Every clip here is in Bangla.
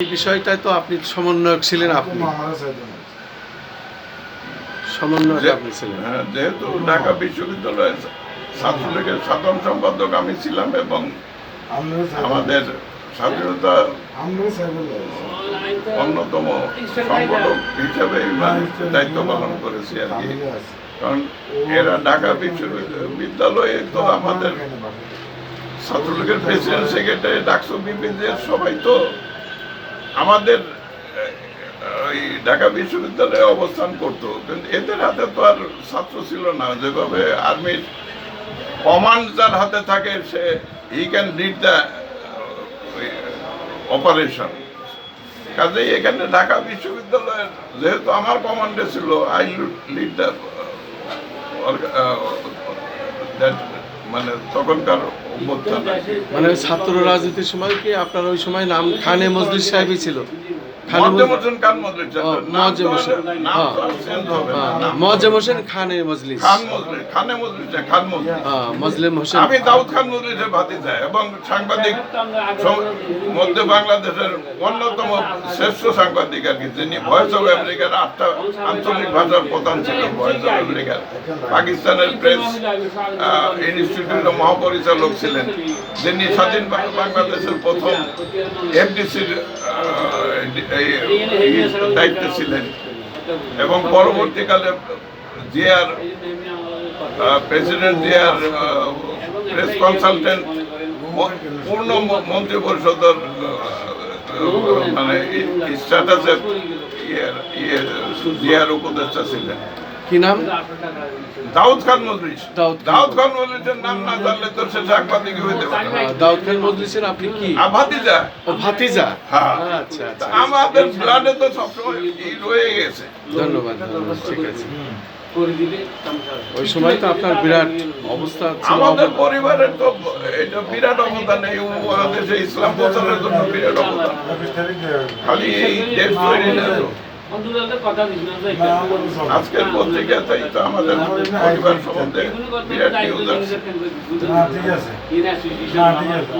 এই বিষয়টায় তো আপনি সমন্বয়ক ছিলেন আপনি। মামারা সমন্বয়ক আপনি ছিলেন। হ্যাঁ, যেহেতু ঢাকা বিশ্ববিদ্যালয়ের ছাত্রলীগের সাধারণ সম্পাদক আমি ছিলাম এবং আমাদের স্বাধীনতা অন্যতম সংগঠক হিসেবে দায়িত্ব পালন করেছি আর কি। কারণ এরা ঢাকা বিশ্ববিদ্যালয়ে তো আমাদের ছাত্রলীগের প্রেসিডেন্ট সেক্রেটারি ডাকসু বিপিদের সবাই তো আমাদের ওই ঢাকা বিশ্ববিদ্যালয়ে অবস্থান করতো। কিন্তু এদের হাতে তো আর ছাত্র ছিল না। যেভাবে আর্মির কমান্ড যার হাতে থাকে, সে he can lead the operation কাজেই এখানে ঢাকা বিশ্ববিদ্যালয়ের যেহেতু আমার কমান্ডে ছিল আই লিড দ্য মানে তখনকার মানে ছাত্র রাজনীতির সময় কি আপনার ওই সময় নাম খানে মজলিস সাহেবই ছিল? হোসেন খান মজেম হোসেন মজলিস। মজলিম হোসেন আমি দাউদ খান মজলিসের ভাতিজা এবং সাংবাদিক মধ্য বাংলাদেশের অন্যতম শ্রেষ্ঠ সাংবাদিক আর কি যিনি ভয়েস অফ আমেরিকার আটটা আঞ্চলিক ভাষার প্রধান ছিলেন ভয়েস অফ আমেরিকার পাকিস্তানের প্রেস ইনস্টিটিউটের মহাপরিচালক ছিলেন যিনি স্বাধীন বাংলাদেশের প্রথম এফডিসির দায়িত্বে ছিলেন। এবং পরবর্তীকালে জিয়ার প্রেসিডেন্ট জিয়ার প্রেস কনসালটেন্ট পূর্ণ মন্ত্রী পরিষদের মানে স্ট্যাটাসের ইয়ে জিয়ার উপদেষ্টা ছিলেন। কি নাম? দাউদ খান মজলিস। দাউদ খান। মজলিসের নাম না জানলে তো সে সাংবাদিক হইতে পারে? দাউদ খান মজলিসের আপনি কি? ভাতিজা। ও ভাতিজা? হ্যাঁ। আচ্ছা আচ্ছা আমাদের ব্লাডে তো সবসময় রয়ে গেছে। ধন্যবাদ ঠিক আছে। ওই সময় তো আপনার বিরাট অবস্থা আমাদের পরিবারের তো এটা বিরাট অবদান এই উপমহাদেশে ইসলাম প্রচারের জন্য বিরাট অবদান। খালি এই দেশ তৈরি না আজকের পত্রিকাতেই তো আমাদের পরিবার সম্বন্ধে বিরাট নিউজ আছে ঠিক আছে। না, ঠিক আছে।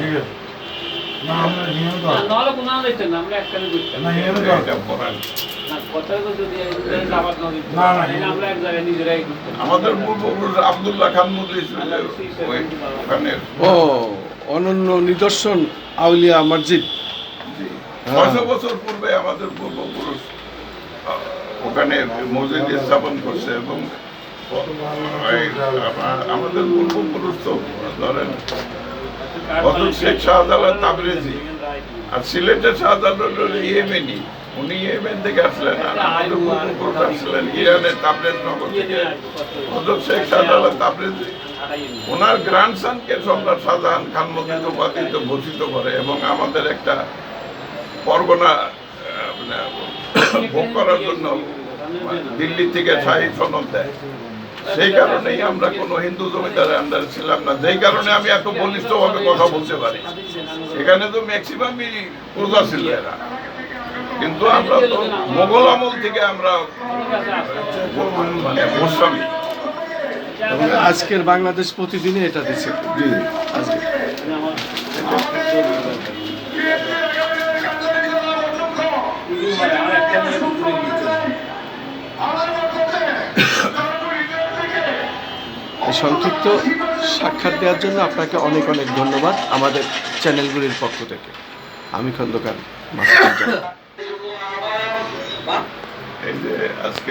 ঠিক আছে। না আমরা নিয়ম তো নহলে কোনো দিচ্ছেন না আমরা একখানে বুঝতাম না নিয়ম তো এটা পড়ান। না কথা তো যদি দাবাত না দিতাম না, না, তাহলে আমরা এক জায়গায় নিজেরাই আমাদের পূর্বপুরুষ আব্দুল্লাহ খান ওখানে ও অনন্য নিদর্শন আউলিয়া মসজিদ। ছয়শো বছর পূর্বে আমাদের পূর্বপুরুষ ওখানে মসজিদ স্থাপন করছে এবং আমাদের পূর্বপুরুষ তো, ধরেন শেখ শাহজালাল তাবরেজি আর সিলেটের শাহজালাল ইয়েমেনি। উনি ইয়েমেন থেকে আসলেন আর আমাদের পূর্বপুরুষ আসলেন তাবরেজ নগর থেকে। শেখ শাহজালাল তাবরেজি, ওনার সম্রাট শাহজাহান খান মসজিদ উপাধিতে ভূষিত করে এবং আমাদের একটা পরগনা মানে, ভোগ করার জন্য দিল্লি থেকে শাহী সনদ দেয়। সেই কারণেই আমরা কোনো হিন্দু জমিদারের আন্ডার ছিলাম না। যেই কারণে আমি এত বলিষ্ঠভাবে কথা বলতে পারি। এখানে তো ম্যাক্সিমামই প্রজা ছিল এরা। কিন্তু আমরা তো মোগল আমল থেকে আমরা মানে গোস্বামী। আজকের বাংলাদেশ প্রতিদিনই এটা দিচ্ছে। জি। আজকে। সংক্ষিপ্ত সাক্ষাৎ দেওয়ার জন্য আপনাকে অনেক অনেক ধন্যবাদ আমাদের চ্যানেলগুলির পক্ষ থেকে। আমি খন্দকার মাস্টার এই যে আজকে